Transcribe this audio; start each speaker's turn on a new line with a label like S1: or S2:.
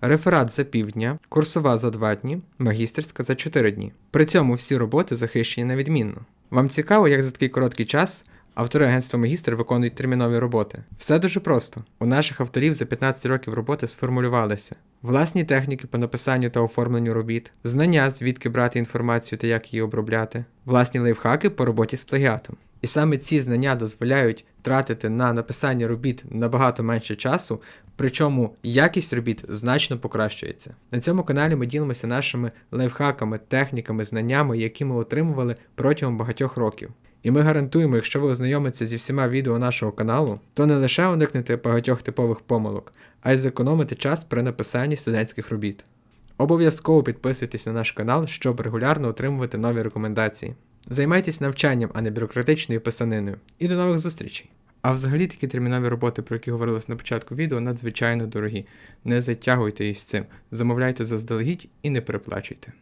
S1: реферат за півдня, курсова за 2 дні, магістерська за 4 дні. При цьому всі роботи захищені на відмінно. Вам цікаво, як за такий короткий час автори агентства Магістр виконують термінові роботи? Все дуже просто. У наших авторів за 15 років роботи сформулювалися власні техніки по написанню та оформленню робіт, знання, звідки брати інформацію та як її обробляти, власні лайфхаки по роботі з плагіатом. І саме ці знання дозволяють тратити на написання робіт набагато менше часу, причому якість робіт значно покращується. На цьому каналі ми ділимося нашими лайфхаками, техніками, знаннями, які ми отримували протягом багатьох років. І ми гарантуємо, якщо ви ознайомитеся зі всіма відео нашого каналу, то не лише уникнете багатьох типових помилок, а й зекономите час при написанні студентських робіт. Обов'язково підписуйтесь на наш канал, щоб регулярно отримувати нові рекомендації. Займайтесь навчанням, а не бюрократичною писаниною. І до нових зустрічей! А взагалі такі термінові роботи, про які говорилось на початку відео, надзвичайно дорогі. Не затягуйте із цим, замовляйте заздалегідь і не переплачуйте.